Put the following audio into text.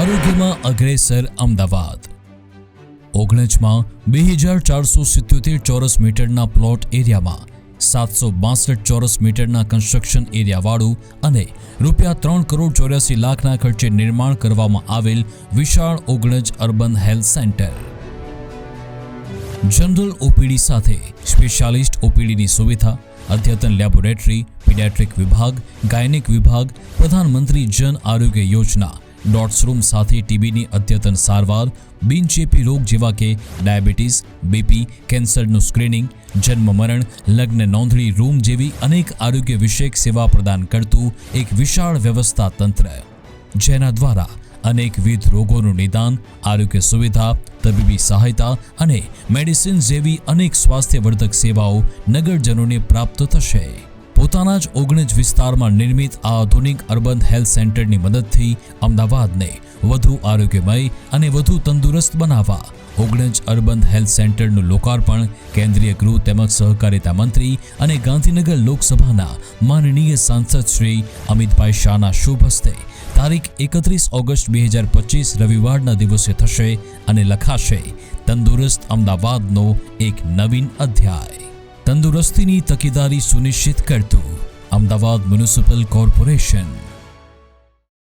આરોગ્યમાં અગ્રેસર અમદાવાદ. ઓગણજમાં બે હજાર ચારસો સિત્યોતેર ચોરસ મીટરના પ્લોટ એરિયામાં સાતસો બાસઠ ચોરસ મીટરના કન્સ્ટ્રક્શન એરિયાવાળું અને રૂપિયા ત્રણ કરોડ ચોર્યાસી લાખના ખર્ચે નિર્માણ કરવામાં આવેલ વિશાળ Ognaj urban health centre. General OPD સાથે સ્પેશિયાલિસ્ટ ઓપીડીની સુવિધા, અદ્યતન લેબોરેટરી, પીડિયાટ્રિક વિભાગ, ગાયનિક વિભાગ, પ્રધાનમંત્રી જન આરોગ્ય યોજના ડોટ્સ રૂમ સાથે ટીબીની અદ્યતન સારવાર બિનચેપી રોગ જેવા કે ડાયાબિટીસ, બીપી, કેન્સરનું સ્ક્રીનિંગ, જન્મ મરણ, લગ્ન નોંધણી, રૂમ જેવી અનેક આરોગ્ય વિષયક સેવા પ્રદાન કરતું એક વિશાળ વ્યવસ્થા તંત્ર. જેના દ્વારા અનેકવિધ રોગોનું નિદાન, આરોગ્ય સુવિધા, તબીબી સહાયતા અને મેડિસિન જેવી અનેક સ્વાસ્થ્યવર્ધક સેવાઓ નગરજનોને પ્રાપ્ત થશે. પોતાના જ ઓગણીસ વિસ્તારમાં નિર્મિત આ આધુનિક અર્બન હેલ્થ સેન્ટરની મદદથી અમદાવાદને વધુ આરોગ્યમય અને વધુ તંદુરસ્ત બનાવવા ઓગણજ અર્બન હેલ્થ સેન્ટરનું લોકાર્પણ કેન્દ્રીય ગૃહ તેમજ સહકારિતા મંત્રી અને ગાંધીનગર લોકસભાના માનનીય સાંસદ શ્રી અમિતભાઈ શાહના શુભ હસ્તે તારીખ એકત્રીસ ઓગસ્ટ બે હજાર પચીસ રવિવારના દિવસે થશે અને લખાશે, તંદુરસ્ત અમદાવાદનો એક નવીન અધ્યાય. તંદુરસ્તીની તકેદારી સુનિશ્ચિત કરતું અમદાવાદ મ્યુનિસિપલ કોર્પોરેશન.